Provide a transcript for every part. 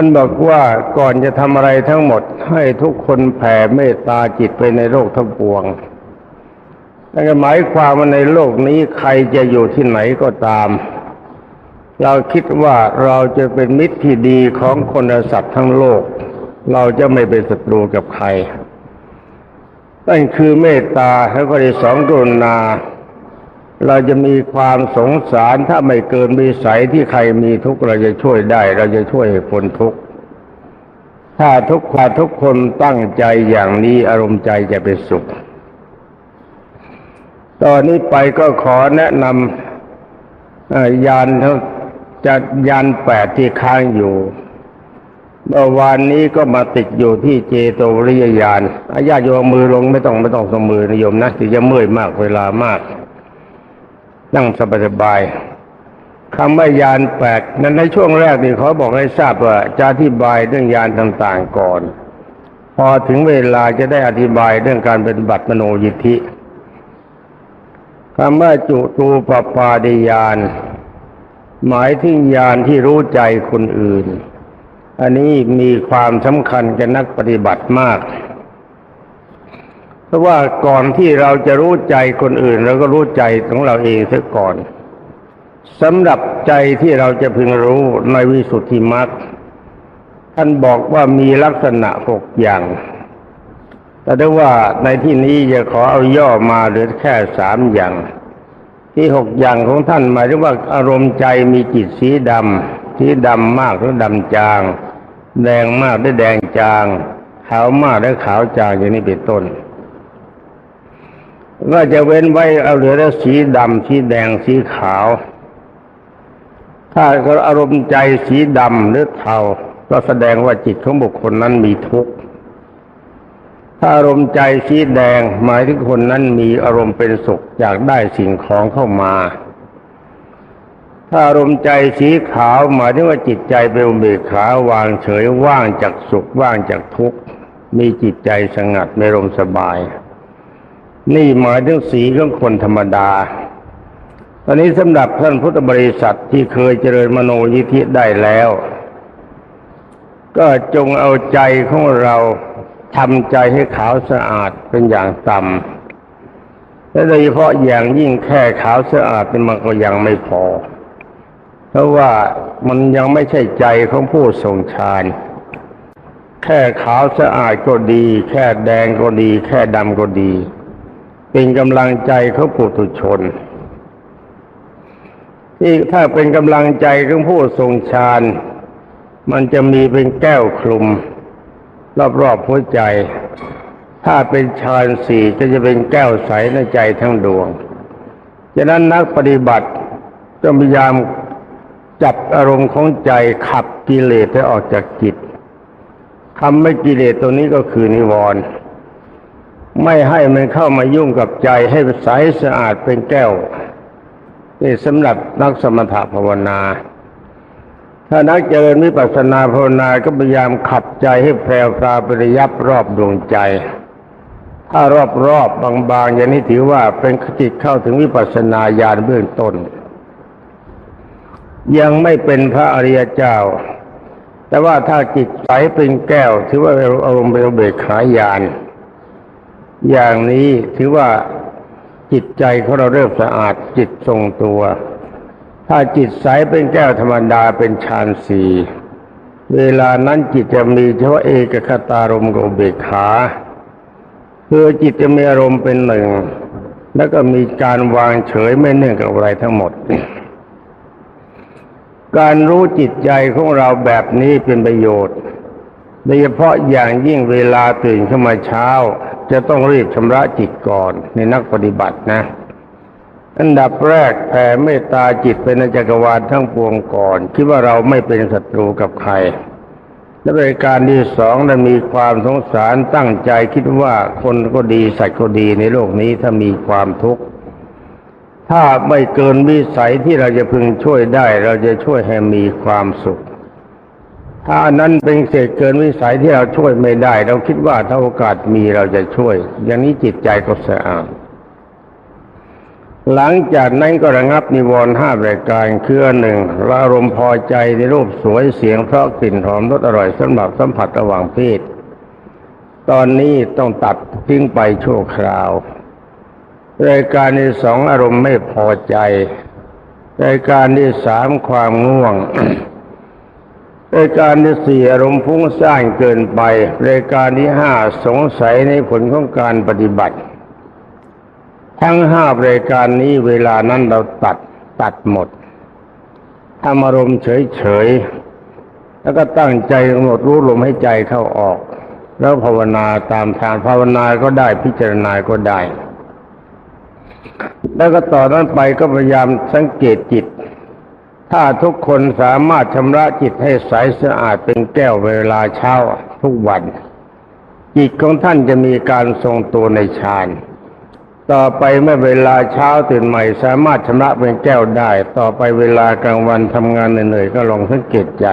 านบอกว่าก่อนจะทำอะไรทั้งหมด ให้ทุกคนแผ่เมตตาจิตไปในโลกทั้งปวงนั่นก็หมายความว่าในโลกนี้ใครจะอยู่ที่ไหนก็ตาม เราคิดว่าเราจะเป็นมิตรที่ดีของคนและสัตว์ทั้งโลก เราจะไม่เป็นศัตรูกับใครนั่นคือเมตตาแล้วก็ที่สองกรุณา เราจะมีความสงสารถ้าไม่เกินวิสัยที่ใครมีทุกข์เราจะช่วยได้ เราจะช่วยให้คนทุกข์ถ้าทุกคนทุกคนตั้งใจอย่างนี้อารมณ์ใจจะเป็นสุข ตอนนี้ไปก็ขอแนะนำยานทั้งจัดยานแปดที่ค้างอยู่เมื่อวานนี้ก็มาติดอยู่ที่เจโตริยาณอาญาโยมมือลงไม่ต้องไม่ต้องสมือนิยมนะที่จะเมื่อยมากเวลามาก นั่งสบายๆคำว่ายานแปดนั้นในช่วงแรกนี่เขาบอกให้ทราบว่าจะอธิบายเรื่องยานต่างๆก่อน พอถึงเวลาจะได้อธิบายเรื่องการเป็นบัตรมโนยิทธิคำว่าจุตูปปาดิยาน หมายถึงญาณที่รู้ใจคนอื่น อันนี้มีความสำคัญกับนักปฏิบัติมาก เพราะว่าก่อนที่เราจะรู้ใจคนอื่นเราก็รู้ใจของเราเองเสียก่อนสำหรับใจที่เราจะพึงรู้ในวิสุทธิมรรคท่านบอกว่ามีลักษณะหกอย่าง แต่ได้ว่าในที่นี้จะขอเอาย่อมาเหลือแค่สามอย่าง ที่หกอย่างของท่านหมายถึงว่าอารมณ์ใจมีจิตสีดำสีดำมากหรือดำจาง แดงมากหรือแดงจาง ขาวมากหรือขาวจางอย่างนี้เป็นต้น ก็จะเว้นไว้เอาเหลือแต่สีดำสีแดงสีขาว ถ้าอารมณ์ใจสีดำหรือเทาก็แสดงว่าจิตของบุคคลนั้นมีทุกข์ถ้าอารมณ์ใจสีแดงหมายถึงคนนั้นมีอารมณ์เป็นสุขอยากได้สิ่งของเข้ามา ถ้าอารมณ์ใจสีขาวหมายถึงว่าจิตใจเป็นเบิกขาวางเฉยว่างจากสุขว่างจากทุกข์มีจิตใจสงัดในลมสบาย นี่หมายถึงสีของคนธรรมดา ตอนนี้สำหรับท่านพุทธบริษัทที่เคยเจริญมโนยิธิได้แล้ว ก็จงเอาใจของเราทำใจให้ขาวสะอาดเป็นอย่างต่ำและโดยเฉพาะอย่างยิ่งแค่ขาวสะอาดมันก็ยังไม่พอ เพราะว่ามันยังไม่ใช่ใจของผู้ทรงฌานแค่ขาวสะอาดก็ดี แค่แดงก็ดี แค่ดำก็ดี เป็นกำลังใจของปุถุชนที่ถ้าเป็นกำลังใจของผู้ทรงฌานมันจะมีเป็นแก้วคลุม รอบๆหัวใจ ถ้าเป็นฌานสี่ก็จะเป็นแก้วใสในใจทั้งดวงฉะนั้นนักปฏิบัติต้องพยายามจับอารมณ์ของใจขับกิเลสให้ออกจากจิตคำไม่กิเลสตัวนี้ก็คือนิวรณ์ ไม่ให้มันเข้ามายุ่งกับใจให้ใสสะอาดเป็นแก้วนี่สำหรับนักสมถภาวนา ถ้านักเจริญวิปัสสนาภาวนาก็พยายามขับใจให้แพรวพราปริยับรอบดวงใจ ถ้ารอบรอบบางๆอย่างนี้ถือว่าเป็นจิตเข้าถึงวิปัสสนาญาณเบื้องต้น ยังไม่เป็นพระอริยเจ้า แต่ว่าถ้าจิตใสเป็นแก้ว ถือว่าอารมณ์เป็นเบกขาญาณ อย่างนี้ถือว่าจิตใจของเราเริ่มสะอาดจิตทรงตัว ถ้าจิตใสเป็นแก้วธรรมดาเป็นฌานสี่เวลานั้นจิตจะมีเฉพาะเอกคตารมณ์กับเบกขาคือจิตจะมีอารมณ์เป็นหนึ่ง แล้วก็มีการวางเฉยไม่เนื่องกับอะไรทั้งหมด การรู้จิตใจของเราแบบนี้เป็นประโยชน์โดยเฉพาะอย่างยิ่งเวลาตื่นขึ้นมาเช้า จะต้องรีบชำระจิตก่อนในนักปฏิบัตินะ อันดับแรกแผ่เมตตาจิตไปในจักรวาลทั้งปวงก่อน คิดว่าเราไม่เป็นศัตรูกับใคร และบริการที่สองนั้นมีความสงสารตั้งใจคิดว่าคนก็ดีสัตว์ก็ดีในโลกนี้ถ้ามีความทุกข์ถ้าไม่เกินวิสัยที่เราจะพึงช่วยได้ เราจะช่วยให้มีความสุข ถ้าอันนั้นเป็นเศษเกินวิสัยที่เราช่วยไม่ได้ เราคิดว่าถ้าโอกาสมีเราจะช่วย อย่างนี้จิตใจก็สะอาดหลังจากนั้นก็ระงับนิวรณ์ห้ารายการคืออันหนึ่งอารมณ์พอใจในรูปสวยเสียงเพราะกลิ่นหอมรสอร่อยสำหรับสัมผัสระหว่างเพศตอนนี้ต้องตัดทิ้งไปชั่วคราว รายการที่สองอารมณ์ไม่พอใจ รายการที่สามความง่วง รายการที่สี่อารมณ์ฟุ้งซ่านเกินไปรายการที่ห้าสงสัยในผลของการปฏิบัติ ทั้งห้ารายการนี้เวลานั้นเราตัดตัดหมดทำอารมณ์เฉยๆแล้วก็ตั้งใจกำหนดรู้ลมให้ใจเข้าออก แล้วภาวนาตามทางภาวนาก็ได้พิจารณาก็ได้ แล้วก็ต่อนนั้นไปก็พยายามสังเกตจิต ถ้าทุกคนสามารถชำระจิตให้ใสสะอาดเป็นแก้วเวลาเช้าทุกวัน จิตของท่านจะมีการทรงตัวในฌานต่อไปเมื่อเวลาเช้าตื่นใหม่ สามารถชำระเป็นแก้วได้ ต่อไปเวลากลางวันทำงานเหนื่อยๆก็ลองสังเกตใจ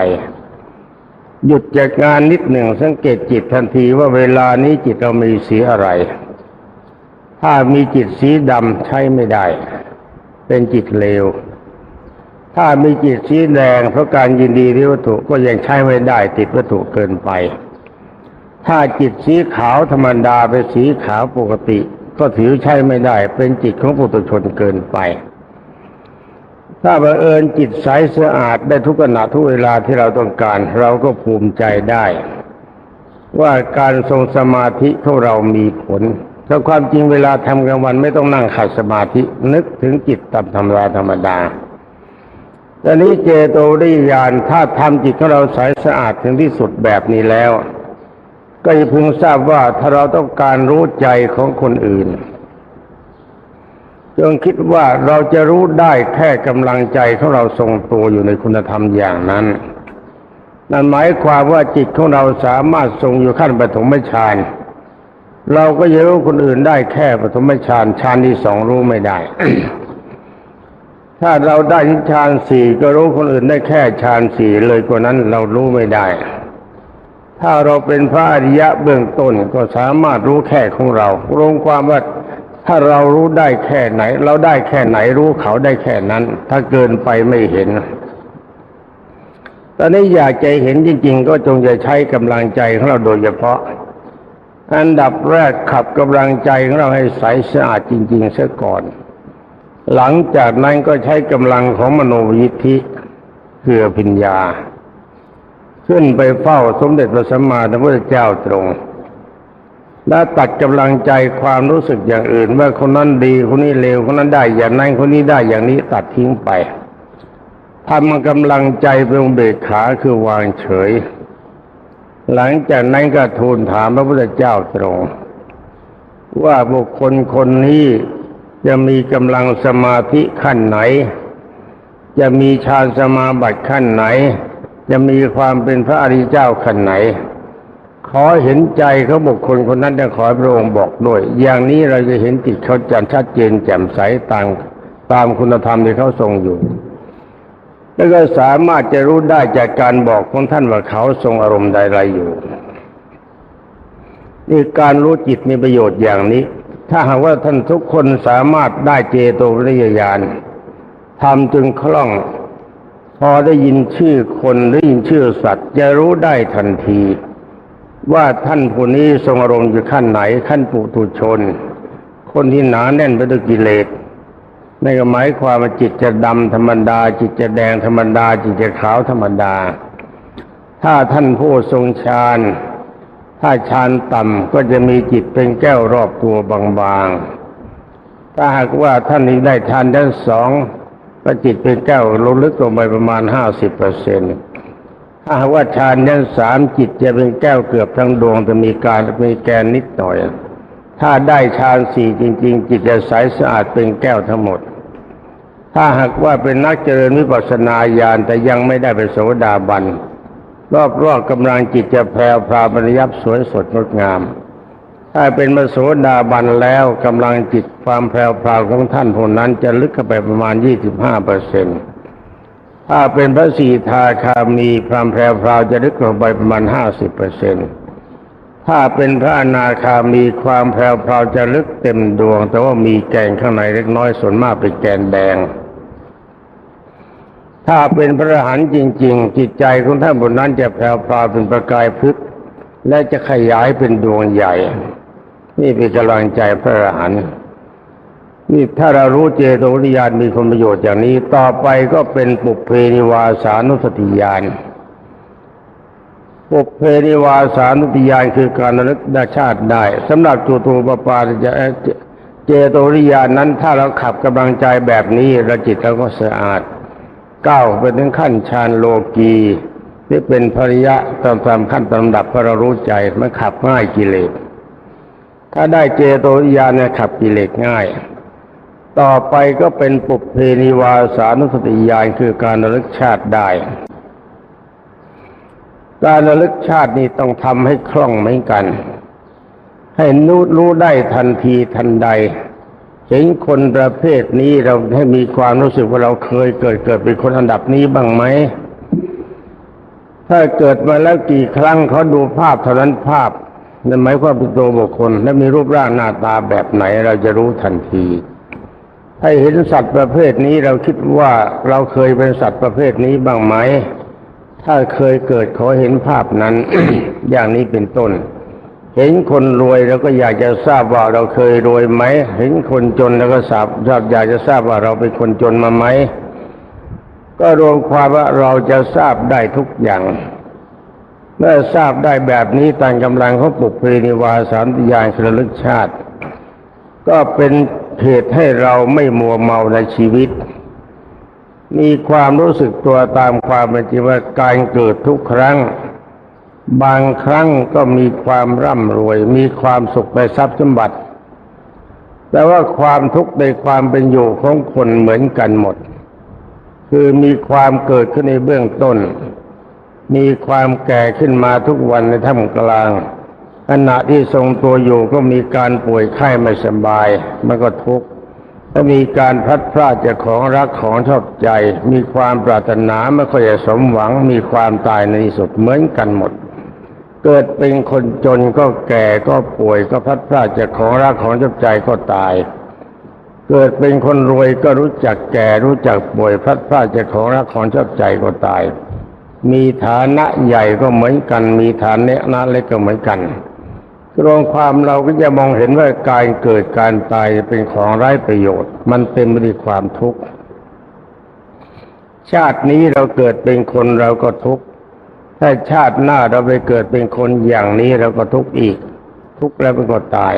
หยุดจากงานนิดหนึ่งสังเกตจิตทันทีว่าเวลานี้จิตเรามีสีอะไร ถ้ามีจิตสีดำใช้ไม่ได้ เป็นจิตเลว ถ้ามีจิตสีแดงเพราะการยินดีในวัตถุก็ยังใช้ไม่ได้ติดวัตถุเกินไป ถ้าจิตสีขาวธรรมดาเป็นสีขาวปกติ ก็ถือใช้ไม่ได้ เป็นจิตของปุถุชนเกินไป ถ้าบังเอิญจิตใสสะอาดได้ทุกขณะทุกเวลาที่เราต้องการ เราก็ภูมิใจได้ ว่าการทรงสมาธิของเรามีผลถ้าความจริงเวลาทำกลางวันไม่ต้องนั่งขัดสมาธินึกถึงจิตตามธรรมดาธรรมดา ตอนนี้เจโตริยานถ้าทำจิตของเราใสสะอาดถึงที่สุดแบบนี้แล้ว ก็จะพึงทราบว่าถ้าเราต้องการรู้ใจของคนอื่นจงคิดว่าเราจะรู้ได้แค่กำลังใจของเราทรงตัวอยู่ในคุณธรรมอย่างนั้น นั่นหมายความว่าจิตของเราสามารถทรงอยู่ขั้นปฐมฌานเราก็จะรู้คนอื่นได้แค่ปฐมฌานฌานที่สองรู้ไม่ได้ ถ้าเราได้ที่ฌานสี่ก็รู้คนอื่นได้แค่ฌานสี่เลยกว่านั้นเรารู้ไม่ได้ ถ้าเราเป็นพระอริยะเบื้องต้นก็สามารถรู้แค่ของเรารวมความว่าถ้าเรารู้ได้แค่ไหน เราได้แค่ไหนรู้เขาได้แค่นั้น ถ้าเกินไปไม่เห็น ตอนนี้อยากใจเห็นจริง ๆ ก็จงจะใช้กำลังใจของเราโดยเฉพาะ อันดับแรกขับกำลังใจของเราให้ใสสะอาดจริง ๆเสียก่อน หลังจากนั้นก็ใช้กำลังของมโนยิทธิคือปัญญา ขึ้นไปเฝ้าสมเด็จพระสัมมาสัมพุทธเจ้าตรง และตัดกำลังใจความรู้สึกอย่างอื่น ว่าคนนั้นดีคนนี้เลวคนนั้นได้อย่างนั้นคนนี้ได้อย่างนี้ตัดทิ้งไปทำกำลังใจเป็นเบกขาคือวางเฉย หลังจากนั้นก็ทูลถามพระพุทธเจ้าตรง ว่าบุคคลคนนี้ จะมีกำลังสมาธิขั้นไหน จะมีฌานสมาบัติขั้นไหน จะมีความเป็นพระอริยเจ้าขั้นไหน ขอเห็นใจเขาบุคคลคนนั้นจะขอพระองค์บอกด้วย อย่างนี้เราจะเห็นจิตเขาจันชัดเจนแจ่มใสตามตามคุณธรรมที่เขาทรงอยู่แล้วก็สามารถจะรู้ได้จากการบอกของท่านว่าเขาทรงอารมณ์ใดๆอยู่ นี่การรู้จิตมีประโยชน์อย่างนี้ ถ้าหากว่าท่านทุกคนสามารถได้เจโตวิริยญาณทำจึงคล่อง พอได้ยินชื่อคนได้ยินชื่อสัตว์ จะรู้ได้ทันที ว่าท่านผู้นี้ทรงอารมณ์อยู่ขั้นไหนขั้นปุถุชน คนที่หนาแน่นไปด้วยกิเลสนั่นก็หมายความว่าจิตจะดำธรรมดา จิตจะแดงธรรมดา จิตจะขาวธรรมดา ถ้าท่านผู้ทรงฌาน ถ้าฌานต่ำก็จะมีจิตเป็นแก้วรอบตัวบางๆ ถ้าหากว่าท่านนี้ได้ฌานด้านสองก็จิตเป็นแก้วลงลึกลงไปประมาณห้าสิบเปอร์เซ็นต์ถ้าหากว่าฌานด้านสามจิตจะเป็นแก้วเกือบทั้งดวงจะมีการมีแกนนิดหน่อย ถ้าได้ฌานสี่จริง ๆ จิตจะใสสะอาดเป็นแก้วทั้งหมด ถ้าหากว่าเป็นนักเจริญวิปัสสนาญาณแต่ยังไม่ได้เป็นโสดาบัน รอบๆกำลังจิตจะแพรวพราวบรรยับสวยสดงดงาม ถ้าเป็นมโสดาบันแล้วกำลังจิตความแพรวพราวของท่านผู้นั้นจะลึกเข้าไปประมาณ 25เปอร์เซ็นต์ถ้าเป็นพระสีทาคามีความแพรวพราวจะลึกลงไปประมาณ 50เปอร์เซ็นต์ถ้าเป็นพระอนาคามีความแผ่วพรวจะลึกเต็มดวง แต่ว่ามีแกนข้างในเล็กน้อยส่วนมากเป็นแกนแดง ถ้าเป็นพระอรหันต์จริง ๆ จิตใจของท่านบนนั้นจะแพรวๆเป็นประกายพลึกและจะขยายเป็นดวงใหญ่ นี่เป็นกำลังใจพระอรหันต์นี่ถ้าเรารู้เจโตวิญญาณมีคุณประโยชน์อย่างนี้ ต่อไปก็เป็นปุเพนิวาสานุสติญาณปุเพนิวาสานุสติญาณคือการระลึกด้ชาติได้สำหรับจูตูปปาจะเจโตวิญญาณนั้น ถ้าเราขับกำลังใจแบบนี้เราจิตเราก็สะอาด ก้าวไปถึงขั้นฌานโลกีที่เป็นภริยะตามตามขั้นตามลำดับพราะรู้ใจมันขับง่ายกิเลส ถ้าได้เจโตวิญาณเนี่ยขับกิเลสง่าย ต่อไปก็เป็นปุเพนิวาสานุสติญาณคือการระลึกชาติได้ การระลึกชาตินี่ต้องทำให้คล่องเหมือนกัน ให้รู้รู้ได้ทันทีทันใด เห็นคนประเภทนี้เราให้มีความรู้สึกว่าเราเคยเกิดเกิดเป็นคนอันดับนี้บ้างไหมถ้าเกิดมาแล้วกี่ครั้งเขาดูภาพเท่านั้นภาพนั่นหมายความเป็นตัวบุคคล และมีรูปร่างหน้าตาแบบไหนเราจะรู้ทันทีถ้าเห็นสัตว์ประเภทนี้เราคิดว่าเราเคยเป็นสัตว์ประเภทนี้บ้างไหม ถ้าเคยเกิดขอเห็นภาพนั้น อย่างนี้เป็นต้น เห็นคนรวยเราก็อยากจะทราบว่าเราเคยรวยไหม เห็นคนจนเราก็ทราบอยากจะทราบว่าเราเป็นคนจนมาไหม ก็รวมความว่าเราจะทราบได้ทุกอย่าง เมื่อทราบได้แบบนี้ตามกำลังของปุกเพนิวาสามติยานคือระลึกชาติ ก็เป็นเหตุให้เราไม่มัวเมาในชีวิต มีความรู้สึกตัวตามความเป็นจริงว่าการเกิดทุกครั้ง บางครั้งก็มีความร่ำรวย มีความสุขในทรัพย์สมบัติ แต่ว่าความทุกข์ในความเป็นอยู่ของคนเหมือนกันหมด คือมีความเกิดขึ้นในเบื้องต้น มีความแก่ขึ้นมาทุกวันในท่ามกลางขณะที่ทรงตัวอยู่ก็มีการป่วยไข้ไม่สบาย มันก็ทุกข์ก็มีการพัดพรากจากของรักของชอบใจ มีความปรารถนาไม่ค่อยจะสมหวัง มีความตายในที่สุดเหมือนกันหมด เกิดเป็นคนจนก็แก่ก็ป่วยก็พัดพรากจากของรักของชอบใจก็ตาย เกิดเป็นคนรวยก็รู้จักแก่รู้จักป่วยพัดพรากจากของรักของชอบใจก็ตาย มีฐานะใหญ่ก็เหมือนกัน มีฐานะเล็กก็เหมือนกันรวมความเราก็จะมองเห็นว่าการเกิดการตายเป็นของไร้ประโยชน์ มันเต็มไปด้วยความทุกข์ชาตินี้เราเกิดเป็นคนเราก็ทุกข์ ถ้าชาติหน้าเราไปเกิดเป็นคนอย่างนี้เราก็ทุกข์อีก ทุกข์แล้วมันก็ตาย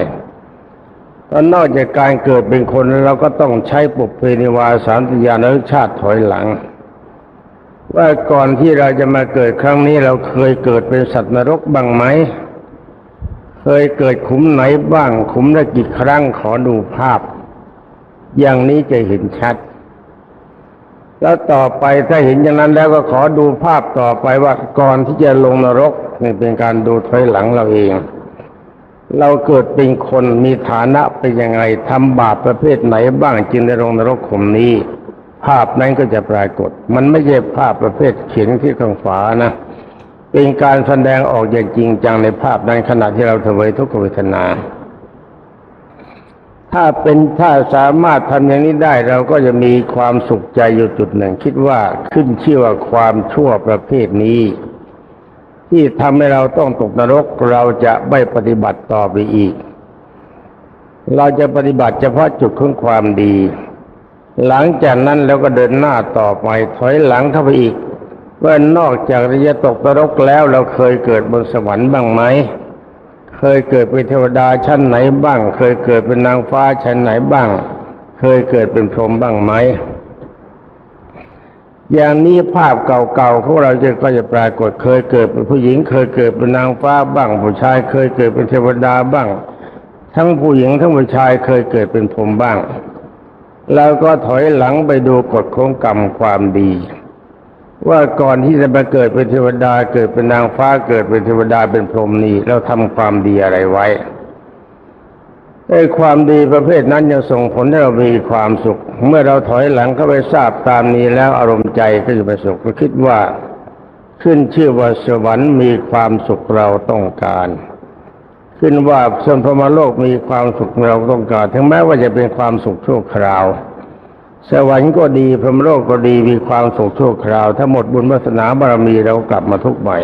ตอนนอกจากการเกิดเป็นคนเราก็ต้องใช้ปุเพนิวาสามติญาณชาติถอยหลัง ว่าก่อนที่เราจะมาเกิดครั้งนี้เราเคยเกิดเป็นสัตว์นรกบ้างไหม เคยเกิดขุมไหนบ้าง ขุมละกี่ครั้งขอดูภาพ อย่างนี้จะเห็นชัด แล้วต่อไปถ้าเห็นอย่างนั้นแล้วก็ขอดูภาพต่อไปว่าก่อนที่จะลงนรกนี่เป็นการดูถอยหลังเราเอง เราเกิดเป็นคนมีฐานะเป็นยังไงทำบาปประเภทไหนบ้างจึงได้ลงนรกขมนี้ ภาพนั้นก็จะปรากฏ มันไม่ใช่ภาพประเภทเขียนที่ข้างฝานะเป็นการแสดงออกอย่างจริงจังในภาพนั้นขณะที่เราเถวยทุกขเวทนา ถ้าเป็นถ้าสามารถทำอย่างนี้ได้เราก็จะมีความสุขใจอยู่จุดหนึ่ง คิดว่าขึ้นชื่อว่าความชั่วประเภทนี้ ที่ทำให้เราต้องตกนรกเราจะไม่ปฏิบัติต่อไปอีก เราจะปฏิบัติเฉพาะจุดของความดี หลังจากนั้นเราก็เดินหน้าต่อไปถอยหลังเข้าไปอีกว่านอกจากจะตกนรกแล้วเราเคยเกิดบนสวรรค์บ้างไหม เคยเกิดเป็นเทวดาชั้นไหนบ้าง เคยเกิดเป็นนางฟ้าชั้นไหนบ้าง เคยเกิดเป็นพรหมบ้างไหมอย่างนี้ภาพเก่าๆของเราจะก็จะปรากฏเคยเกิดเป็นผู้หญิง เคยเกิดเป็นนางฟ้าบ้าง ผู้ชายเคยเกิดเป็นเทวดาบ้าง ทั้งผู้หญิงทั้งผู้ชายเคยเกิดเป็นพรหมบ้าง แล้วก็ถอยหลังไปดูกฎของกรรมความดี ว่าก่อนที่จะมาเกิดเป็นเทวดาเกิดเป็นนางฟ้าเกิดเป็นเทวดาเป็นพรหมนี้เราทำความดีอะไรไว้ไอ้ความดีประเภทนั้นจะส่งผลให้เรามีความสุข เมื่อเราถอยหลังเข้าไปทราบตามนี้แล้วอารมณ์ใจก็จะไปสุขก็คิดว่า ขึ้นชื่อว่าสวรรค์มีความสุขเราต้องการ ขึ้นว่าส่วนพรมโลกมีความสุขเราต้องการ ถึงแม้ว่าจะเป็นความสุขชั่วคราว สวรรค์ก็ดีพรหมโลกก็ดีมีความสุขชั่วคราว ถ้าหมดบุญวาสนาบารมีเรากลับมาทุกข์ใหม่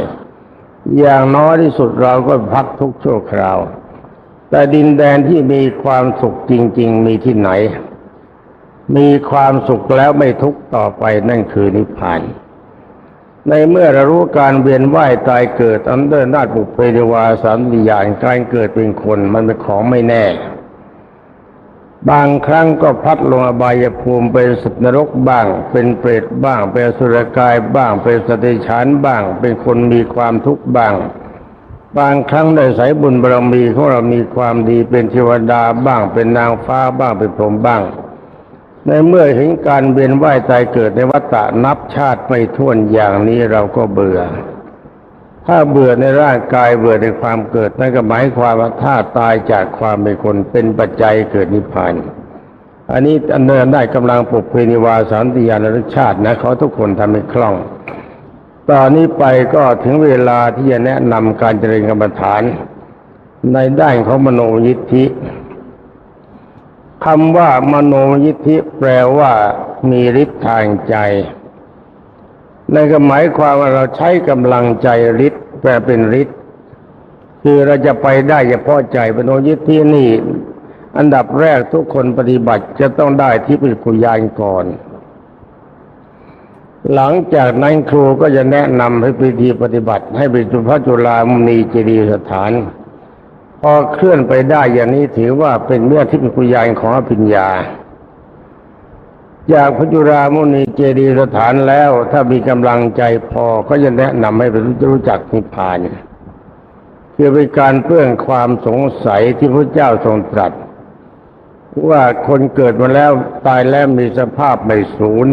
อย่างน้อยที่สุดเราก็พักทุกข์ชั่วคราว แต่ดินแดนที่มีความสุขจริง ๆ มีที่ไหน มีความสุขแล้วไม่ทุกต่อไปนั่นคือนิพพานในเมื่อเรารู้การเวียนว่ายตายเกิดอันเดินนาฏบุพเพเดวาสันติญาณการเกิดเป็นคนมันเป็นของไม่แน่ บางครั้งก็พัดลงอบายภูมิเป็นสัตว์นรกบ้าง เป็นเปรตบ้าง เป็นสุรกายบ้าง เป็นสติฉานบ้าง เป็นคนมีความทุกข์บ้าง บางครั้งได้สายบุญบารมีของเรามีความดีเป็นเทวดาบ้าง เป็นนางฟ้าบ้างเป็นพรหมบ้าง ในเมื่อเห็นการเวียนว่ายตายเกิดในวัฏฏะนับชาติไม่ถ้วนอย่างนี้เราก็เบื่อ ถ้าเบื่อในร่างกายเบื่อในความเกิดนั่นก็หมายความว่าถ้าตายจากความเป็นคนเป็นปัจจัยเกิดนิพพานอันนี้อันเนินได้กำลังปลุกเพนิวาสันติยานรชาตินะเขาทุกคนทำให้คล่อง ตอนนี้ไปก็ถึงเวลาที่จะแนะนำการเจริญกรรมฐาน ในด้านของมโนยิทธิคำว่ามโนยิทธิแปลว่ามีฤทธิ์ทางใจ นั่นก็หมายความว่าเราใช้กำลังใจฤทธิ์แปลเป็นฤทธิ์คือเราจะไปได้เฉพาะใจมโนยิทธินี่ อันดับแรกทุกคนปฏิบัติจะต้องได้ที่ปิคุยานก่อน หลังจากนั้นครูก็จะแนะนำให้พิธีปฏิบัติ ให้ไปจุพระจุฬามุนีเจดีย์สถาน พอเคลื่อนไปได้อย่างนี้ถือว่าเป็นเมื่อที่ปิคุยานของอภิญญา จากพระจุฬามุนีเจดีสถานแล้ว ถ้ามีกำลังใจพอก็จะแนะนำให้ไปรู้จักนิพพานคือเป็นการเพื่องความสงสัยที่พระเจ้าทรงตรัส ว่าคนเกิดมาแล้วตายแล้วมีสภาพไม่สูญ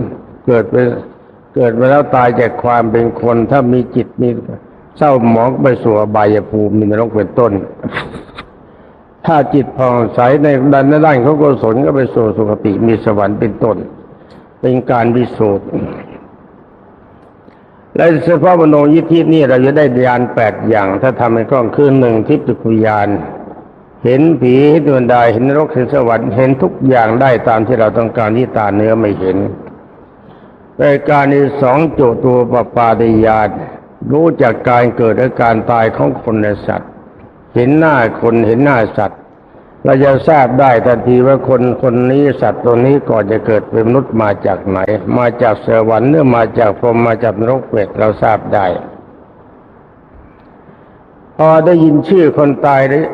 เกิดเป็นเกิดมาแล้วตายจากความเป็นคน ถ้ามีจิตมีเศร้าหมองไปสู่อบายภูมิมีนรกเป็นต้น ถ้าจิตผ่องใสในด้านด้านของกุศลก็ไปสู่สุคติมีสวรรค์เป็นต้น เป็นการพิสูจน์และเฉพาะมโนยิทธินี่เราจะได้ญาณแปดอย่าง ถ้าทำให้กล้องคือหนึ่งทิพย์คุยานเห็นผีเห็นดวงดาวเห็นนรกเห็นสวรรค์เห็นทุกอย่างได้ตามที่เราต้องการที่ตาเนื้อไม่เห็นรายการที่สองโจตัวปปาติญาณรู้จากการเกิดและการตายของคนและสัตว์ เห็นหน้าคนเห็นหน้าสัตว์ เราจะทราบได้ทันทีว่าคนคนนี้สัตว์ตัวนี้ก่อนจะเกิดเป็นมนุษย์มาจากไหน มาจากสวรรค์เนื่อมาจากพรหมมาจากนรกเปรตเราทราบได้พอได้ยินชื่อคนตายเลย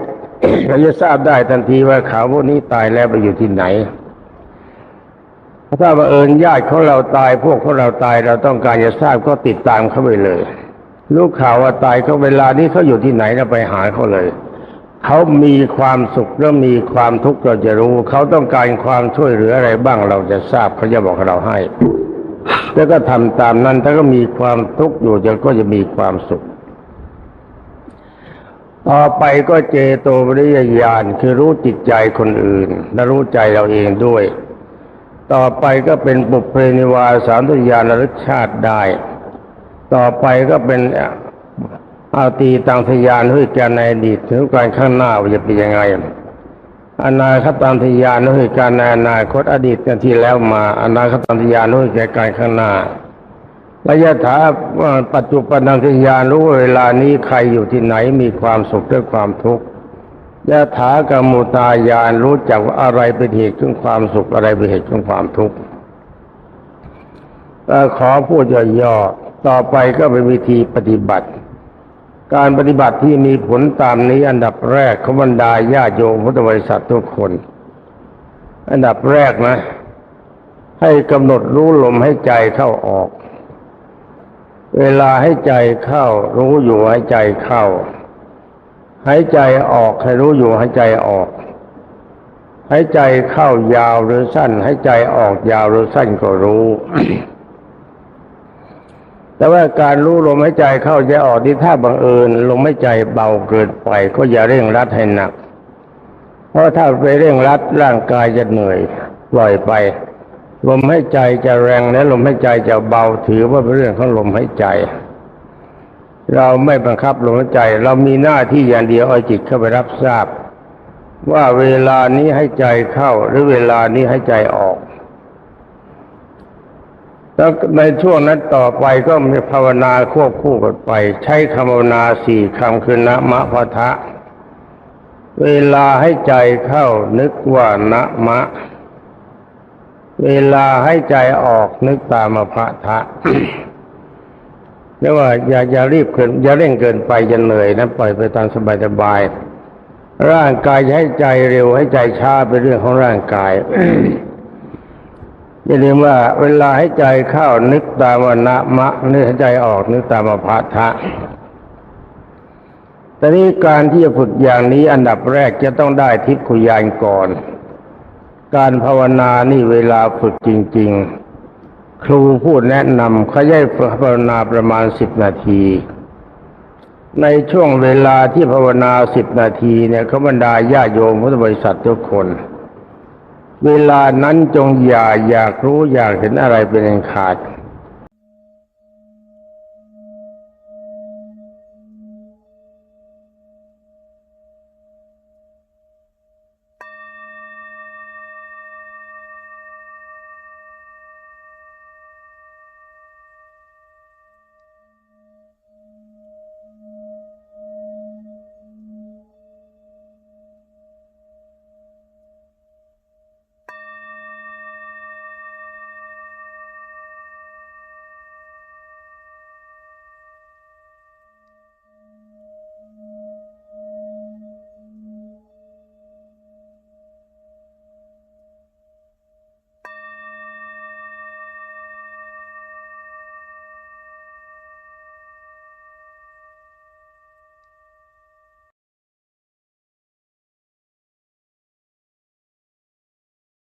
เราจะทราบได้ทันทีว่าเขาพวกนี้ตายแล้วไปอยู่ที่ไหนถ้าบังเอิญญาติของเราตายพวกของเราตายเราต้องการจะทราบก็ติดตามเขาไปเลยรู้ข่าวว่าตายเขาเวลานี้เขาอยู่ที่ไหนเราไปหาเขาเลย เขามีความสุขแล้วมีความทุกข์เราจะรู้ เขาต้องการความช่วยเหลืออะไรบ้างเราจะทราบเขาจะบอกเราให้ แล้วก็ทำตามนั้น ถ้าก็มีความทุกข์อยู่จะก็จะมีความสุขต่อไปก็เจโตปริยญาณคือรู้จิตใจคนอื่น และรู้ใจเราเองด้วย ต่อไปก็เป็นปุเพนิวาสามตุญาณรสชาติได้ ต่อไปก็เป็น อาตีตังทยานด้วยการในอดีตถึงการข้างหน้าว่าจะเป็นยังไงอนาคตังทยานด้วยการในอนาคตอดีตกันที่แล้วมาอนาคตังทยานด้วยการข้างหน้าระยะถาปัจจุบันนังทยานรู้เวลานี้ใครอยู่ที่ไหนมีความสุขหรือความทุกข์ยะถากรรมุตายานรู้จักว่าอะไรเป็นเหตุของความสุขอะไรเป็นเหตุของความทุกข์ขอพูดย่อๆต่อไปก็เป็นวิธีปฏิบัติ การปฏิบัติที่มีผลตามนี้อันดับแรกขบรรดาญาโยมพุทธบริษัททุกคน อันดับแรกนะ ให้กำหนดรู้ลมให้ใจเข้าออก เวลาให้ใจเข้า รู้อยู่ให้ใจเข้าหายใจออกให้รู้อยู่หายใจออกหายใจเข้ายาวหรือสั้นหายใจออกยาวหรือสั้นก็รู้ แต่ว่าการรู้ลมหายใจเข้าใจออกที่ถ้าบังเอิญลมหายใจเบาเกินไปก็อย่าเร่งรัดให้หนัก เพราะถ้าไปเร่งรัดร่างกายจะเหนื่อยปล่อยไป ลมหายใจจะแรงและลมหายใจจะเบาถือว่าเป็นเรื่องของลมหายใจ เราไม่บังคับลมหายใจ เรามีหน้าที่อย่างเดียวเอาจิตเข้าไปรับทราบ ว่าเวลานี้ให้ใจเข้าหรือเวลานี้ให้ใจออก แล้วในช่วงนั้นต่อไปก็มีภาวนาควบคู่กันไป ใช้คำภาวนาสี่คำคือนะมะพะทะ เวลาให้ใจเข้านึกว่านะมะ เวลาให้ใจออกนึกตามมาพะทะเรียกว่าอย่าอย่ารีบเกินอย่าเร่งเกินไปจะเหนื่อยนะปล่อยไปตามสบายสบายร่างกายให้ใจเร็วให้ใจช้าเป็นเรื่องของร่างกาย อย่าลืมว่าเวลาให้ใจเข้านึกตามวนะมะนึกให้ใจออกนึกตามมาพระทะแต่นี้การที่จะฝึกอย่างนี้อันดับแรกจะต้องได้ทิพขุยานก่อน การภาวนานี่เวลาฝึกจริง ๆ ครูพูดแนะนำเขาให้ภาวนาประมาณสิบนาที ในช่วงเวลาที่ภาวนาสิบนาทีเนี่ยเขาบรรดาญาโยมพุทธบริษัททุกคน เวลานั้นจงอย่าอยากรู้อยากเห็นอะไรเป็นอันขาด